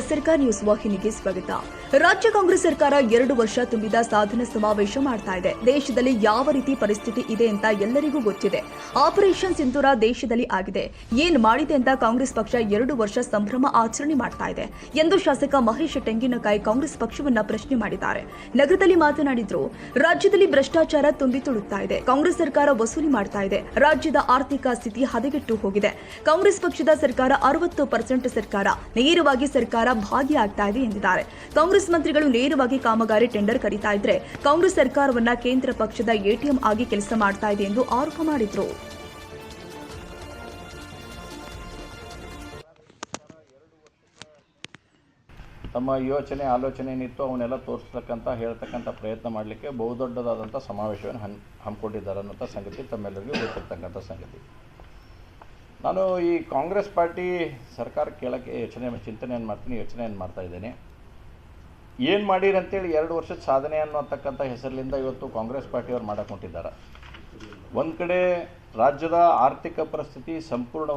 ಸರ್ಕಾರ ನ್ಯೂಸ್ ವಾಹಿನಿಗೆ ಸ್ವಾಗತ. ರಾಜ್ಯ ಕಾಂಗ್ರೆಸ್ ಸರ್ಕಾರ ಎರಡು ವರ್ಷ ತುಂಬಿದ ಸಾಧನ ಸಮಾವೇಶ ಮಾಡ್ತಾ ಇದೆ. ದೇಶದಲ್ಲಿ ಯಾವ ರೀತಿ ಪರಿಸ್ಥಿತಿ ಇದೆ ಅಂತ ಎಲ್ಲರಿಗೂ ಗೊತ್ತಿದೆ. ಆಪರೇಷನ್ ಸಿಂಧೂರ ದೇಶದಲ್ಲಿ ಆಗಿದೆ. ಏನ್ ಮಾಡಿದೆ ಅಂತ ಕಾಂಗ್ರೆಸ್ ಪಕ್ಷ ಎರಡು ವರ್ಷ ಸಂಭ್ರಮ ಆಚರಣೆ ಮಾಡ್ತಾ ಇದೆ. ಎಂದು ಶಾಸಕ ಮಹೇಶ್ ತೆಂಗಿನಕಾಯಿ ಕಾಂಗ್ರೆಸ್ ಪಕ್ಷವನ್ನ ಪ್ರಶ್ನೆ ಮಾಡಿದ್ದಾರೆ. ನಗರದಲ್ಲಿ ಮಾತನಾಡಿದ್ರು, ರಾಜ್ಯದಲ್ಲಿ ಭ್ರಷ್ಟಾಚಾರ ತುಂಬಿ ತುಳುತ್ತಾ ಇದೆ. ಕಾಂಗ್ರೆಸ್ ಸರ್ಕಾರ ವಸೂಲಿ ಮಾಡ್ತಾ ಇದೆ. ರಾಜ್ಯದ ಆರ್ಥಿಕ ಸ್ಥಿತಿ ಹದಗೆಟ್ಟು ಹೋಗಿದೆ. ಕಾಂಗ್ರೆಸ್ ಪಕ್ಷದ ಸರ್ಕಾರ ಅರವತ್ತು ಪರ್ಸೆಂಟ್ ಸರ್ಕಾರ. ನೇರವಾಗಿ ಸರ್ಕಾರ ಭಾಗಿಯಾಗ್ತಾ ಇದೆ ಎಂದಿದ್ದಾರೆ. ಕಾಂಗ್ರೆಸ್ ಮಂತ್ರಿಗಳು ನೇರವಾಗಿ ಕಾಮಗಾರಿ ಟೆಂಡರ್ ಕರೀತಾ ಇದ್ರೆ ಕಾಂಗ್ರೆಸ್ ಸರ್ಕಾರವನ್ನ ಕೇಂದ್ರ ಪಕ್ಷದ ಎಟಿಎಂ ಆಗಿ ಕೆಲಸ ಮಾಡ್ತಾ ಇದೆ ಎಂದು ಆರೋಪ ಮಾಡಿದ್ರು. ತಮ್ಮ ಯೋಚನೆ, ಆಲೋಚನೆ ಏನಿತ್ತು ಅವನ್ನೆಲ್ಲ ತೋರಿಸ್ತಕ್ಕಂಥ, ಹೇಳ್ತಕ್ಕಂಥ ಪ್ರಯತ್ನ ಮಾಡಲಿಕ್ಕೆ ಬಹುದೊಡ್ಡದಾದಂಥ ಸಮಾವೇಶವನ್ನು ಹನ್ ಹಮ್ಮಿಕೊಂಡಿದ್ದಾರೆ ಅನ್ನೋಂಥ ಸಂಗತಿ ತಮ್ಮೆಲ್ಲರಿಗೂ ಗೊತ್ತಿರ್ತಕ್ಕಂಥ ಸಂಗತಿ. ನಾನು ಈ ಕಾಂಗ್ರೆಸ್ ಪಾರ್ಟಿ ಸರ್ಕಾರ ಕೇಳೋಕ್ಕೆ ಯೋಚನೆ ಚಿಂತನೆಯನ್ನು ಮಾಡ್ತೀನಿ ಯೋಚನೆಯನ್ನು ಮಾಡ್ತಾ ಇದ್ದೇನೆ. ಏನು ಮಾಡಿರಿ ಅಂತೇಳಿ ಎರಡು ವರ್ಷದ ಸಾಧನೆ ಅನ್ನೋತಕ್ಕಂಥ ಹೆಸರಿನಿಂದ ಇವತ್ತು ಕಾಂಗ್ರೆಸ್ ಪಾರ್ಟಿಯವ್ರು ಮಾಡಕ್ಕೆ ಹೊಂಟಿದ್ದಾರೆ. ಒಂದು ಕಡೆ ರಾಜ್ಯದ ಆರ್ಥಿಕ ಪರಿಸ್ಥಿತಿ ಸಂಪೂರ್ಣ